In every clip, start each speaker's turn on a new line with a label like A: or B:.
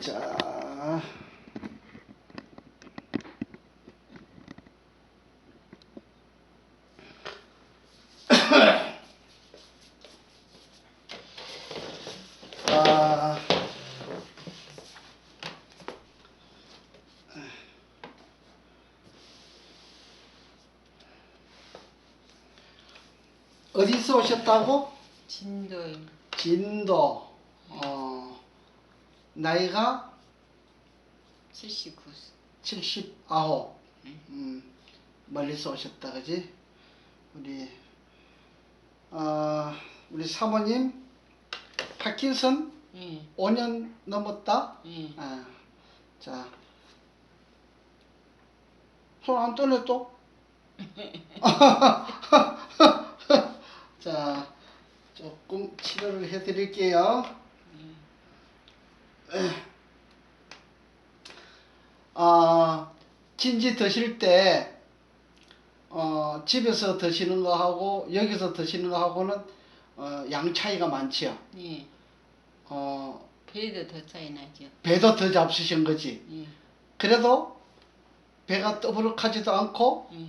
A: 자. 아. 어디서 오셨다고?
B: 진도요.
A: 진도. 어, 나이가
B: 79.
A: 79. 음, 멀리서 오셨다, 그지? 우리, 어, 우리 사모님, 파킨슨
B: 예.
A: 5년 넘었다?
B: 예.
A: 아, 자, 손안 떠내 또? 자, 조금 치료를 해드릴게요. 아, 진지 드실 때, 어, 집에서 드시는 거하고 여기서 드시는 거하고는 어, 양 차이가 많지요.
B: 예.
A: 어,
B: 배도 더 차이 나죠.
A: 배도 더 잡수신 거지.
B: 예.
A: 그래도 배가 떠부룩하지도 않고
B: 예.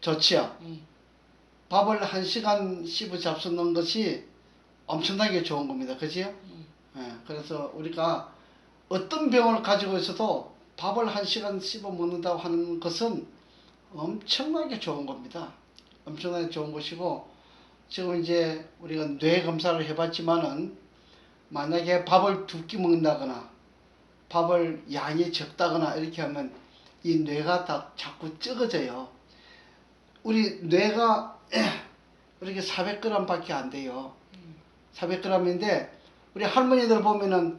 A: 좋지요.
B: 예.
A: 밥을 한 시간 씹어 잡수는 것이 엄청나게 좋은 겁니다. 그지요?
B: 예.
A: 예, 그래서 우리가 어떤 병을 가지고 있어도 밥을 한 시간 씹어 먹는다고 하는 것은 엄청나게 좋은 겁니다. 엄청나게 좋은 것이고 지금 이제 우리가 뇌 검사를 해봤지만은 만약에 밥을 두 끼 먹는다거나 밥을 양이 적다거나 이렇게 하면 이 뇌가 다 자꾸 적어져요. 우리 뇌가 이렇게 400g밖에 안 돼요. 400g인데 우리 할머니들 보면은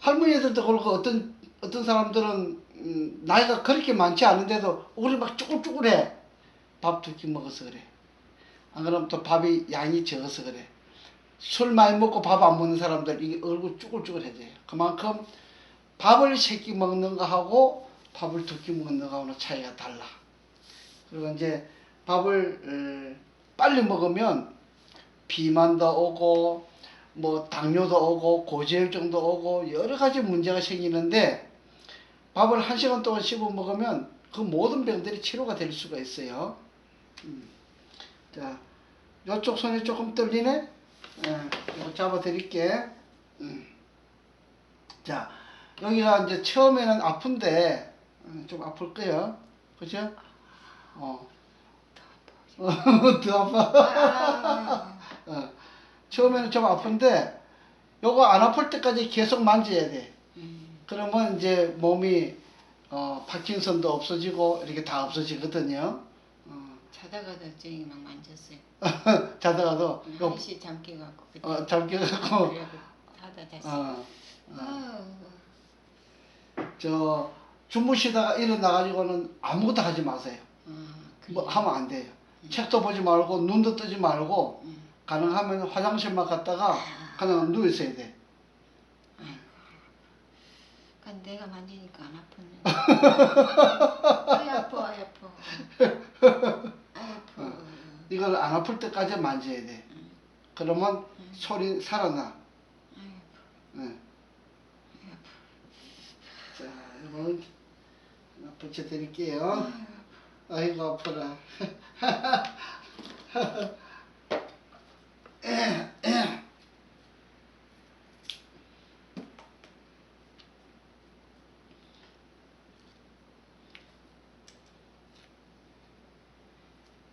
A: 할머니들도 그렇고 어떤 어떤 사람들은 음, 나이가 그렇게 많지 않은데도 얼굴이 막 쭈글쭈글해. 밥 두 끼 먹어서 그래. 안 그러면 또 밥이 양이 적어서 그래. 술 많이 먹고 밥 안 먹는 사람들 이게 얼굴 쭈글쭈글해져요. 그만큼 밥을 세 끼 먹는 거하고 밥을 두 끼 먹는 거하고는 차이가 달라. 그리고 이제 밥을 어, 빨리 먹으면 비만도 오고 뭐 당뇨도 오고 고지혈증도 오고 여러 가지 문제가 생기는데 밥을 한 시간 동안 씹어 먹으면 그 모든 병들이 치료가 될 수가 있어요. 음. 자, 이쪽 손이 조금 떨리네. 예, 이거 잡아 드릴게. 음. 자, 여기가 이제 처음에는 아픈데 음, 좀 아플 거예요. 그죠? 어. 더 아파.
B: 아,
A: 어. 처음에는 좀 아픈데 요거 안 아플 때까지 계속 만져야 돼.
B: 음.
A: 그러면 이제 몸이 어, 파킨슨도 없어지고 이렇게 다 없어지거든요. 어,
B: 자다가도 저기 막 만졌어요.
A: 자다가도 요,
B: 한시 잠깨 갖고
A: 어, 잠겨갖고
B: 그래고 하다 다시.
A: 어, 어. 저 주무시다가 일어나가지고는 아무것도 하지 마세요.
B: 아,
A: 뭐? 하면 안 돼요. 책도 보지 말고 눈도 뜨지 말고
B: 음.
A: 가능하면 화장실만 갔다가 그냥 누워 있어야 돼.
B: 그러니까 내가 만지니까 안 아팠는데. 아이 아파, 아이 아파. 아이 아파.
A: 이걸 안 아플 때까지 만져야 돼. 그러면 소리 살아나.
B: 아이 아파.
A: 네. 자, 이건 하나 붙여드릴게요. 아이고 아파라.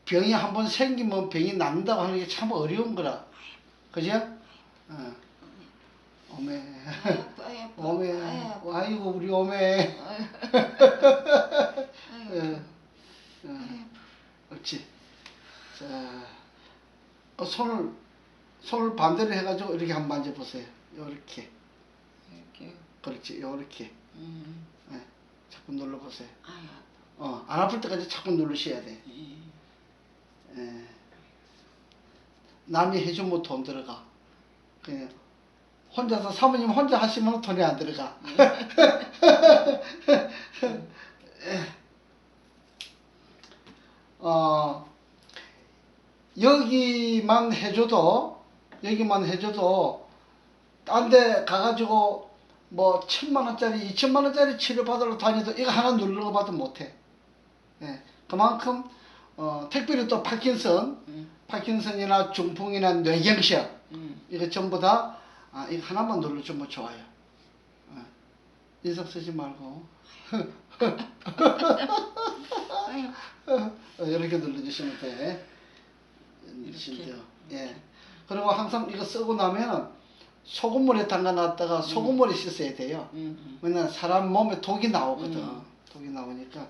A: 병이 한 번 생기면 병이 낫는다고 하는 게 참 어려운 거라. 그죠? 어. 오메.
B: 아이 아파.
A: 아이고 우리 오메.
B: 아파.
A: 어, 그렇지. 자, 어, 손을 손을 반대로 해가지고 이렇게 한번 만져보세요. 요렇게.
B: 이렇게.
A: 그렇지. 요렇게.
B: 음.
A: 예. 자꾸 눌러보세요.
B: 아이 아파.
A: 어, 안 아플 때까지 자꾸 누르셔야 돼.
B: 예.
A: 예. 남이 해주면 돈 들어가. 그냥 혼자서 사모님 혼자 하시면 돈이 안 들어가. 어, 여기만 해줘도 여기만 해줘도 딴 데 가가지고 뭐 천만 원짜리, 이천만 원짜리 치료 받으러 다녀도 이거 하나 누르고 봐도 못해. 예, 그만큼 어, 특별히 또 파킨슨,
B: 응.
A: 파킨슨이나 중풍이나 뇌경색
B: 응.
A: 이거 전부 다 아, 이거 하나만 눌러주면 좋아요. 어, 인석 쓰지 말고. 어, 이렇게 눌러주시면 돼. 누르시면 돼요. 예. 그리고 항상 이거 쓰고 나면 소금물에 담가놨다가 소금물에 씻어야 돼요.
B: 응. 응.
A: 왜냐면 사람 몸에 독이 나오거든.
B: 음.
A: 독이 나오니까.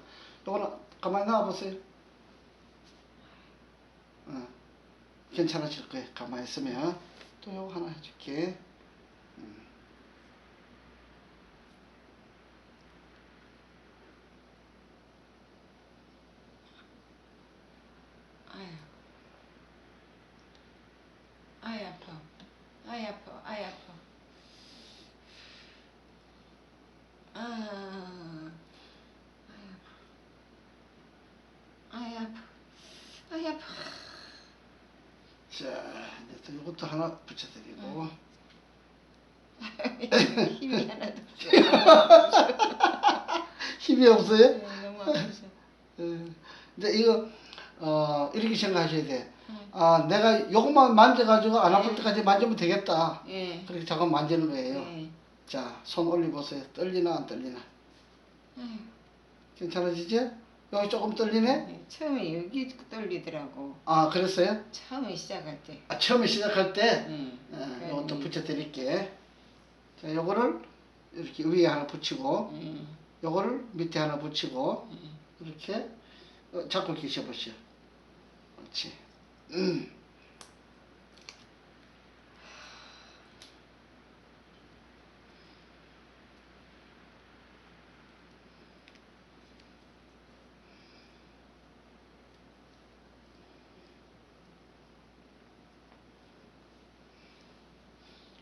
A: 요거는 가만히 놔보세요. 어, 괜찮아질 거예요. 가만히 있으면. 또 요거 하나 해줄게. 음.
B: 아유. 아파. 아이 아파. 아이 아파. 아. 아이 아파. 아이 아파.
A: 자, 이제 또 요것도 하나 붙여드리고.
B: 힘이 하나도 없어.
A: 힘이 없어요?
B: 네, 너무 아프죠.
A: 예. 이제 이거, 어, 이렇게 생각하셔야 돼.
B: 응.
A: 아, 내가 요것만 만져가지고 안 아플
B: 네.
A: 때까지 만지면 되겠다.
B: 예.
A: 그렇게 잠깐 만지는 거예요.
B: 예.
A: 자, 손 올려보세요. 떨리나 안 떨리나?
B: 아유.
A: 괜찮아지죠? 여기 조금 떨리네?
B: 네, 처음에 여기 떨리더라고.
A: 아, 그랬어요?
B: 처음에 시작할 때.
A: 아, 처음에 시작할 때,
B: 응.
A: 예, 요것도 붙여드릴게. 자, 요거를 이렇게 위에 하나 붙이고,
B: 응.
A: 요거를 밑에 하나 붙이고,
B: 응.
A: 이렇게 어, 잡고 계셔보시오. 그렇지. 음.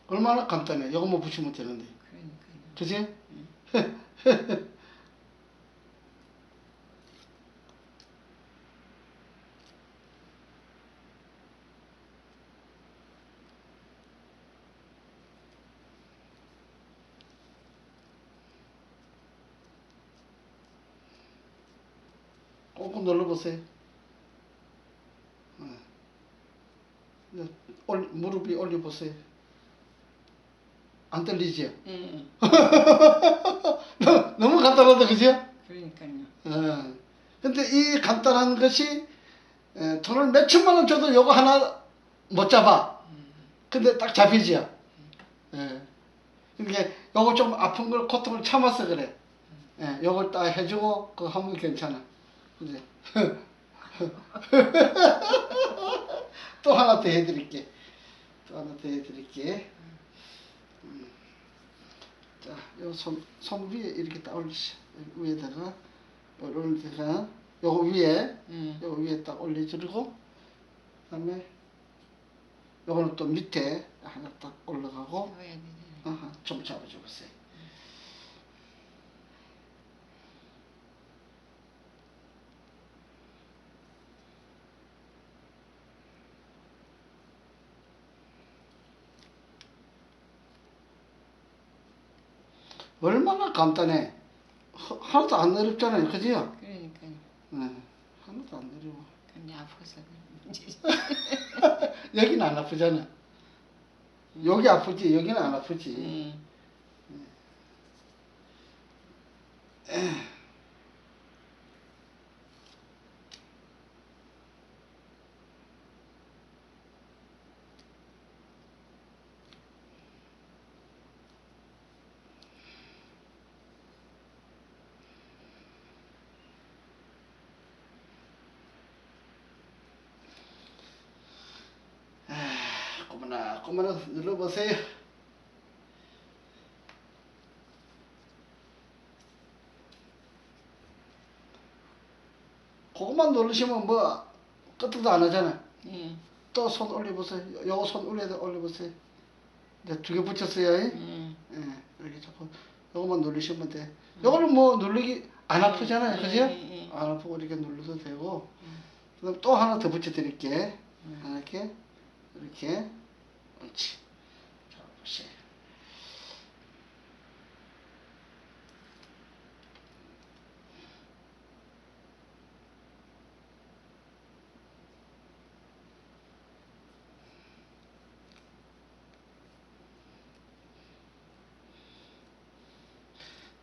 A: 얼마나 간단해. 요것만 붙이면 되는데.
B: 그러니까요.
A: 그지? 꾹 꾹 눌러 보세요. 어. 이제 올, 무릎 위 올려보세요. 안 떨리지요?
B: 응.
A: 너- 너무 간단하다, 그죠?
B: 그러니까요.
A: 어. 근데 이 간단한 것이 에, 돈을 몇 천만 원 줘도 요거 하나 못 잡아. 근데 딱 잡히지요. 예. 그러니까 요거 좀 아픈 걸 고통을 참아서 그래. 예, 요걸 딱 해주고 그거 하면 괜찮아. 그지? 또 하나 더 해드릴게. 또 하나 더 해드릴게. 음. 자, 요 손, 손 위에 이렇게 딱 올리시. 위에다가, 올리다가, 요거 위에,
B: 응.
A: 요 위에 딱 올려주고, 그 다음에, 요거는 또 밑에 하나 딱 올라가고,
B: 잡아야 되잖아.
A: 아하, 좀 잡아줘 보세요. 얼마나 간단해. 하- 하나도 안 어렵잖아요. 그지요?
B: 그러니까요.
A: 네. 하나도 안 어려워.
B: 근데 아파서.
A: 여기는 안 아프잖아. 여기 아프지, 여기는 안 아프지.
B: 응.
A: 아, 꼬마나 눌러보세요. 그것만 누르시면 뭐 끝도 안 하잖아.
B: 응.
A: 또손 올려보세요. 요거 손 위에다 올려보세요. 이제 두개 붙였어요. 예,
B: 응.
A: 이렇게 자꾸 요거만 누르시면 돼. 요거는 뭐 누르기 안 아프잖아요. 그죠?
B: 응, 응, 응.
A: 안 아프고 이렇게 눌러도 되고.
B: 응.
A: 그다음 또 하나 더 붙여 드릴게.
B: 응.
A: 이렇게, 이렇게, 그렇지. 자, 보세요.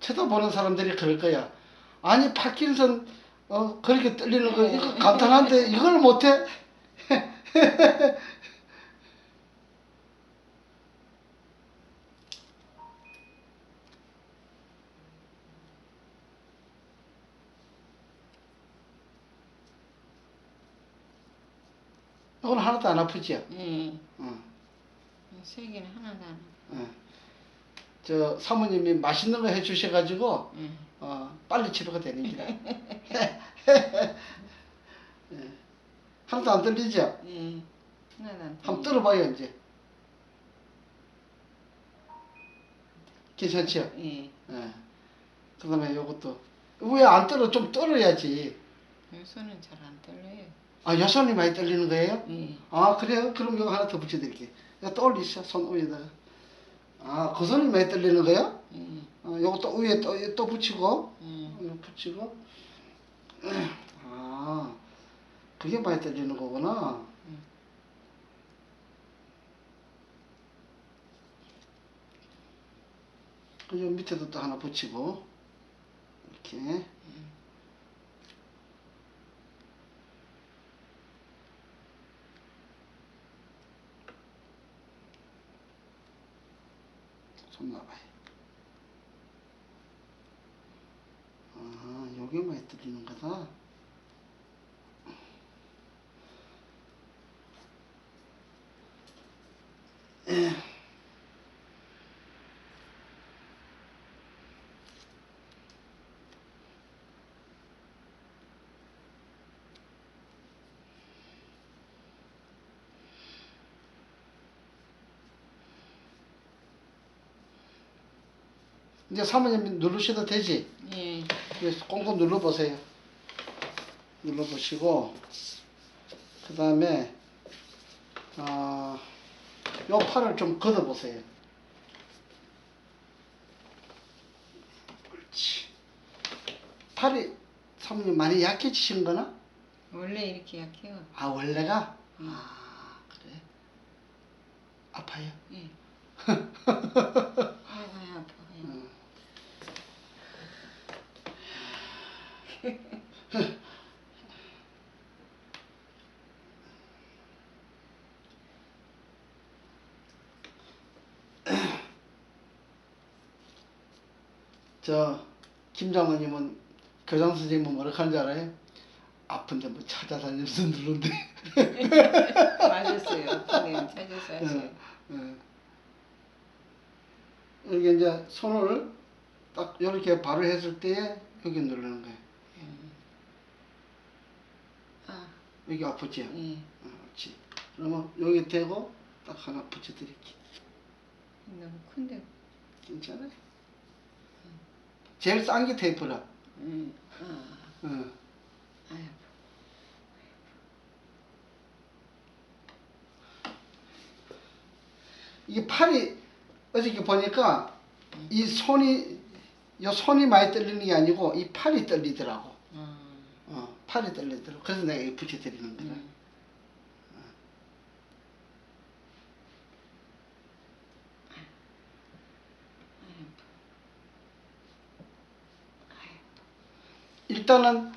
A: 쳐다보는 사람들이 그럴 거야. 아니 파킨슨 어 그렇게 떨리는 거 이거 어. 간단한데 이걸 못해? 이건 하나도 안 아프지요?
B: 예.
A: 응.
B: 세 개는 하나도 안.
A: 응. 저 사모님이 맛있는 거 해주셔가지고
B: 예.
A: 어, 빨리 치료가 되는 기라. 예. 하나도 안 떨리죠?
B: 예. 하나도 안.
A: 한번 떨어봐요 이제. 괜찮죠?
B: 예.
A: 예. 그 다음에 요것도 왜 안 떨어? 좀 떨어야지.
B: 손은 잘안 떨려요.
A: 아 여선이 많이 떨리는 거예요?
B: 예.
A: 아 그래요? 그럼 이거 하나 더 붙여드릴게요. 또 올리시죠 손 위에다가. 아 그 손이 많이 떨리는 거예요?
B: 예.
A: 어, 요것도 위에 또, 또 붙이고
B: 예.
A: 붙이고 아 그게 많이 떨리는 거구나.
B: 음.
A: 그리고 밑에도 또 하나 붙이고 이렇게 손 놔봐요. 아, 많이 뚫리는 거다. 이제 사모님 누르셔도 되지?
B: 예.
A: 그래서 꽁꽁 눌러보세요. 눌러보시고 그 다음에 어, 요 팔을 좀 걷어보세요. 그렇지. 팔이 사모님 많이 약해지신 거나?
B: 원래 이렇게 약해요.
A: 아 원래가?
B: 음.
A: 아 그래? 아파요?
B: 예. 아이고 아파요.
A: 음. 저 김장모님은 교장 선생님은 뭐라 하는 줄 알아요? 아픈데 뭐 찾아다니면서 누른데
B: 맞았어요. 그냥 찾아서 하세요.
A: 예. 여기 이제 손을 딱 이렇게 발을 했을 때에 여기 누르는 거예요.
B: 음. 아,
A: 여기 아프지?
B: 예.
A: 어, 그렇지. 그러면 여기 대고 딱 하나 붙여드릴게.
B: 너무 큰데.
A: 괜찮아요? 제일 싼 게 테이프라.
B: 음. 아,
A: 어.
B: 아유.
A: 이게 팔이 어저께 보니까 이 손이 요 손이 많이 떨리는 게 아니고 이 팔이 떨리더라고.
B: 아,
A: 어, 팔이 떨리더라고. 그래서 내가 붙여드리는 거야.
B: 음.
A: 일단은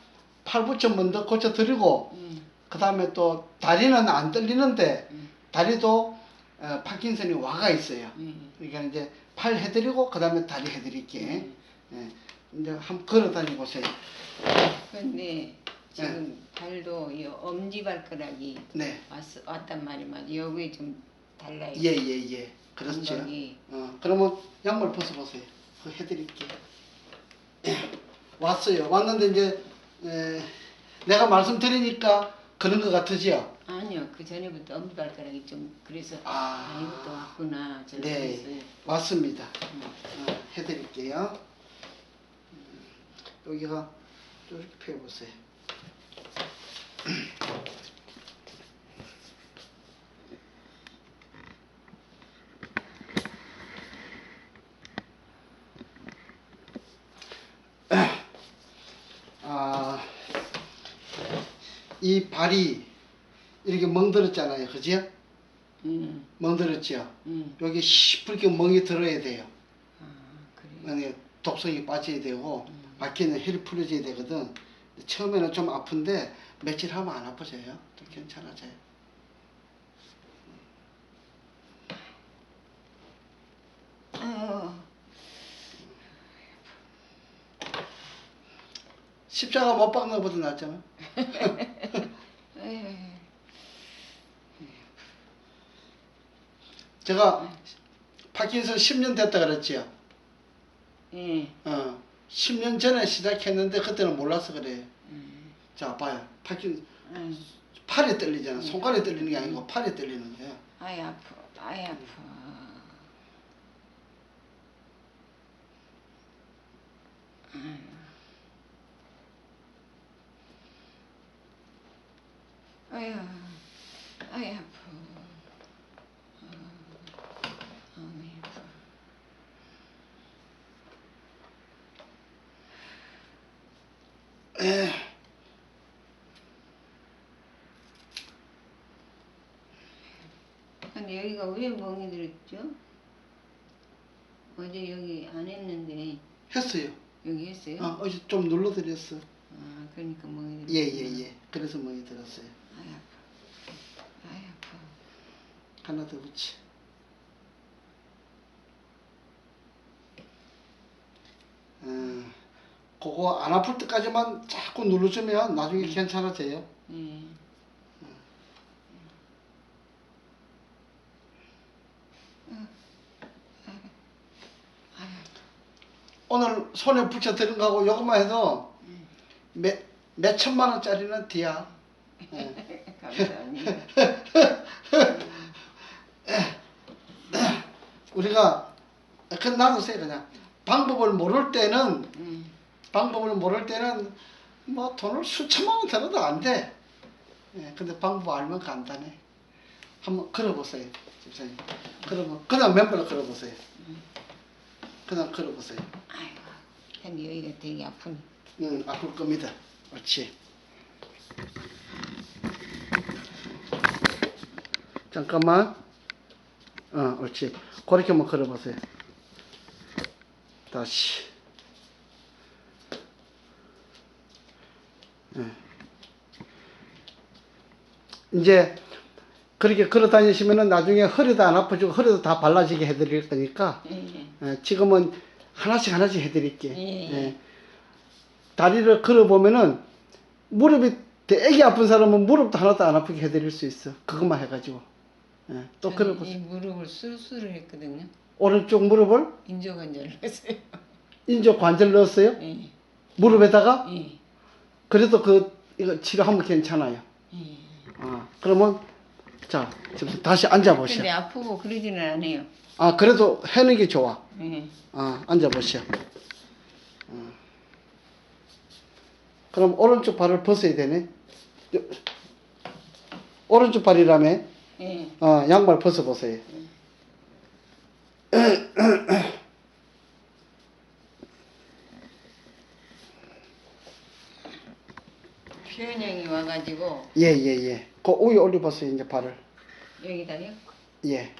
A: 팔부터 먼저 고쳐드리고
B: 음.
A: 그 다음에 또 다리는 안 떨리는데
B: 음.
A: 다리도 어, 파킨슨이 와가 있어요.
B: 음.
A: 그러니까 이제 팔 해드리고 그 다음에 다리 해드릴게.
B: 음.
A: 예. 이제 한번 걸어 다니보세요.
B: 근데 지금 발도 이 엄지 발가락이
A: 네.
B: 왔, 왔단 말이만 여기 좀 달라요.
A: 예, 예, 예. 그렇죠. 어, 그러면 양말 벗어보세요. 해드릴게요. 예. 왔어요. 왔는데 이제 에, 내가 말씀드리니까 그런 것 같으지요?
B: 아니요, 그 전에부터 엄지 발가락이 좀 그래서
A: 아.
B: 아, 이것도 왔구나.
A: 네.
B: 그랬어요.
A: 왔습니다.
B: 음.
A: 어, 해드릴게요. 음, 여기가 이렇게 펴보세요. 아, 이 발이 이렇게 멍들었잖아요. 그죠?
B: 음,
A: 멍들었죠?
B: 음.
A: 여기 시뻘게 멍이 들어야 돼요.
B: 아, 그래요.
A: 아니 독성이 빠져야 되고 막히는 혈이 풀어져야 되거든. 처음에는 좀 아픈데 며칠 하면 안 아파져요. 또 괜찮아져요. 십자가 못 박는 것보다 낫잖아.
B: 아유,
A: 제가 파킨슨 10년 됐다 그랬지요.
B: 예.
A: 어, 10년 전에 시작했는데 그때는 몰라서 그래요.
B: 음,
A: 자, 봐요. 파킨
B: 아유,
A: 팔이 떨리잖아. 손가락이 떨리는 게 아니고 팔이 떨리는 거야.
B: 아이 아파, 아이 아파. 아유, 아이.
A: 에,
B: 근데 여기가 왜 멍이 들었죠? 어제 여기 안 했는데
A: 했어요.
B: 여기 했어요?
A: 어, 어제 좀 눌러드렸어.
B: 아 그러니까 멍이 들었
A: 예, 예, 예. 그래서 멍이 들었어요.
B: 아이 아파. 아이 아파.
A: 하나 더 붙이. 음, 그거 안 아플 때까지만 자꾸 눌러주면 나중에 괜찮아져요.
B: 예. 아유,
A: 오늘 손에 붙여 드린 거하고 요것만 해도 몇, 몇 천만 원짜리는 뒤야. 예.
B: 감사합니다.
A: 우리가 그냥 놔두세요 그냥. 방법을 모를 때는
B: 음,
A: 방법을 모를 때는 뭐 돈을 수천만 원 들어도 안 돼. 예, 근데 방법 알면 간단해. 한번 걸어보세요, 집사님. 그러면 그냥 맨발로 걸어보세요. 그냥 걸어보세요.
B: 아이고, 근데 여기가 되게 아프네.
A: 응, 아플 겁니다. 옳지. 잠깐만. 어, 옳지. 그렇게 한번 걸어보세요. 다시. 예. 이제 그렇게 걸어 다니시면은 나중에 허리도 안 아프지고 허리도 다 발라지게 해드릴 거니까
B: 예, 예.
A: 예, 지금은 하나씩 하나씩 해드릴게.
B: 예.
A: 예. 다리를 걸어 보면은 무릎이 되게 아픈 사람은 무릎도 하나도 안 아프게 해드릴 수 있어. 그것만 해가지고. 예, 또 걸어보세요.
B: 이 무릎을 수술을 했거든요.
A: 오른쪽 무릎을
B: 인조관절 했어요.
A: 인조 관절 넣었어요.
B: 예,
A: 무릎에다가
B: 예,
A: 그래도 그 이거 치료하면 괜찮아요.
B: 예.
A: 아, 그러면 자 지금 다시 앉아 보시오.
B: 근데 아프고 그러지는 않아요.
A: 아 그래도 해는 게 좋아.
B: 예.
A: 아, 앉아 보시오. 어. 그럼 오른쪽 발을 벗어야 되네. 요- 오른쪽 발이라며.
B: 예.
A: 어, 양발 벗어보세요.
B: 표현 형이 와가지고
A: 예, 예, 예. 그 위에 올려보세요, 이제 발을.
B: 여기다요.
A: 예.